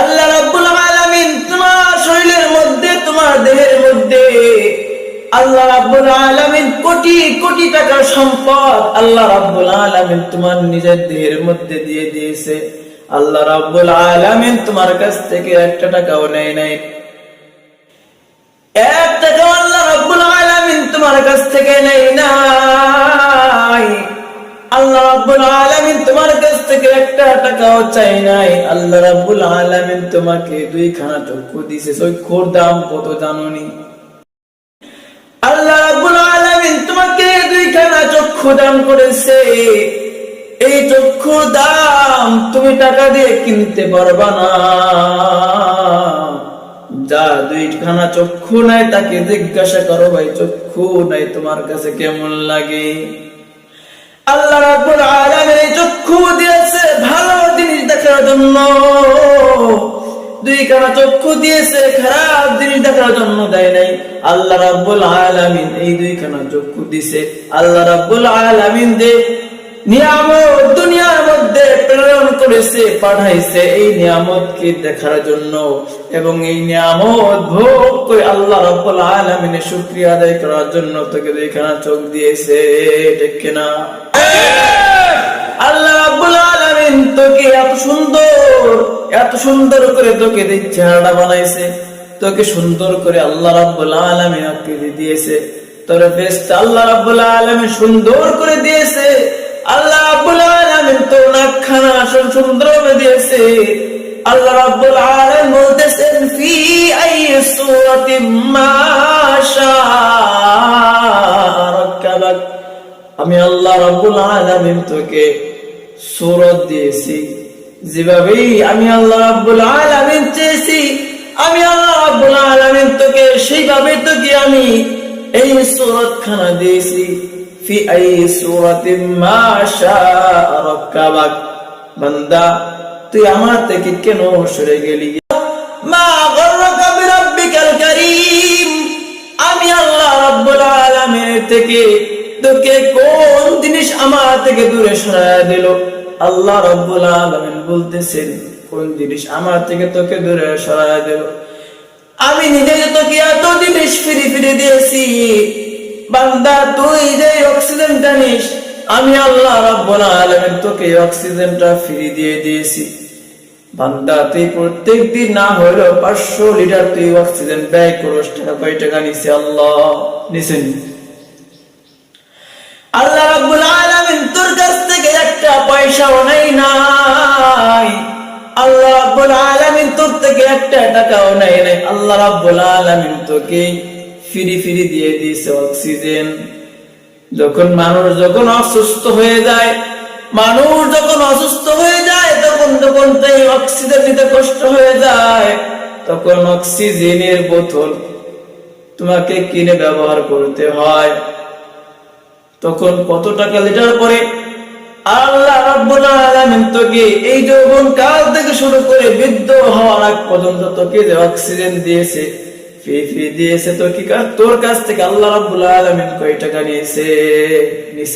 আল্লাহ রাব্বুল আলামিন তোমার শরীরের মধ্যে, তোমার দেহের মধ্যে আল্লাহ রাব্বুল আলামিন কোটি কোটি টাকার সম্পদ আল্লাহ রাব্বুল আলামিন তোমার নিজের দেহের মধ্যে দিয়ে দিয়েছে। আল্লাহ রাব্বুল আলামিন তোমার কাছ থেকে একটা টাকাও নেয় নাই। এক টাকাও আল্লাহ রাব্বুল আলামিন তোমার কাছ থেকে নেয় নাই। আল্লাহ রাব্বুল আলামিন তোমার কাছ থেকে একটা টাকাও চাই নাই। আল্লাহ রাব্বুল আলামিন তোমাকে দুইখানা চক্ষু দিছে। চক্ষুর দাম কত জানোনি? আল্লাহ রাব্বুল আলামিন তোমাকে দুইখানা চক্ষু দান করেছে। এই চক্ষুর দাম তুমি টাকা দিয়ে কিনতে পারবা না। যা দুইখানা চক্ষু নাই, তাকে জিজ্ঞাসা করো, ভাই, চক্ষু নাই তোমার কাছে কেমন লাগে? আল্লাহ রাব্বুল এই চক্ষু দিয়েছে ভালো জিনিস দেখার জন্য। দুই কানা চক্ষু দিয়েছে, খারাপ জিনিস দেখার জন্য দেয় নাই। আল্লাহ রাব্বুল আলামিন এই দুই খানা চক্ষু দিছে। আল্লাহ রাব্বুল আলামিন নিয়ামত দুনিয়ার মধ্যে প্রেরণ করেছে, পাঠাইছে, এই নিয়ামতকে দেখার জন্য। এবং এই নিয়ামত ভোগ করে আল্লাহ রাব্বুল আলামিনের শুকরিয়া আদায় করার জন্য তোকে দুইখানা চোখ দিয়েছে, ঠিক কিনা? আল্লাহ রাব্বুল আলামিন তোকে এত সুন্দর এত সুন্দর করে তোকে চেহারাটা বানাইছে। তোকে সুন্দর করে আল্লাহ রাব্বুল আলামিন আকৃতি দিয়েছে। তোর বেস্ট আল্লাহ রাব্বুল আলামিন সুন্দর করে দিয়েছে। আল্লাহ রাব্বুল আলামিন তোর নাকখানা আসল সুন্দর করে দিয়েছে। আল্লাহ রাব্বুল আলামিন বলতেছেন, ফি আই সূরাতিন মা আমি আল্লাহ রাব্বুল আলামিন তোকে সুরত দিয়েছি। যেভাবেই আমি আল্লাহ রাব্বুল আলামিন চেয়েছি, আমি আল্লাহ রাব্বুল আলামিন তোকে সেইভাবে তোকে আমি এই সুরত খানা দিয়েছি। ফি আই রাক্কাবাক বান্দা, তুই আমার থেকে কেন সরে গেলি? মা গর্রকা বিরাব্বিকাল কারীম। আমি আল্লাহ রাব্বুল আলামিনের থেকে কোন জিনিস আমার থেকে দূরে দিল? আল্লাহ রাব্বুল আলামিন বলতেছেন, কোন জিনিস আমার থেকে তোকে দূরে দিল? আমি নিজে তোকে এত জিনিস ফিরে ফিরে দিয়েছি, বান্দা, তুই যে অক্সিজেনটা নিস, আমি আল্লাহ রাব্বুল আলামিন তোকে অক্সিজেনটা ফ্রি দিয়ে দিয়েছি। বান্দা, তুই প্রত্যেক দিন না হলেও পাঁচশো লিটার তুই অক্সিজেন ব্যয় করস, টাকা কয় টাকা নিছে আল্লাহ, নিছেন। আল্লাহ রাব্বুল আলামিন তোর কাছ থেকে একটা পয়সাও নেই নাই। আল্লাহ রাব্বুল আলামিন তোর থেকে একটা টাকাও নেই নাই। আল্লাহ রাব্বুল আলামিন তোকে ফিরি ফিরি দিয়ে দিয়েছে অক্সিজেন যখন মানুষ যখন অসুস্থ হয়ে যায়, মানুষ যখন অসুস্থ হয়ে যায়, তখন যখন তাই অক্সিজেন নিতে কষ্ট হয়ে যায়, তখন অক্সিজেনের বোতল তোমাকে কিনে ব্যবহার করতে হয়। তখন কত টাকা লিটার পরে আল্লাহ রাব্বুল তোকে এই যৌবন কাল থেকে শুরু করে বৃদ্ধ হওয়ার আগ পর্যন্ত তোকে যে অক্সিজেন দিয়েছে, ফি ফি দিয়েছে তোর কি তোর কাছ থেকে আল্লাহ রাব্বুল আলামিন কয় টাকা নিয়েছে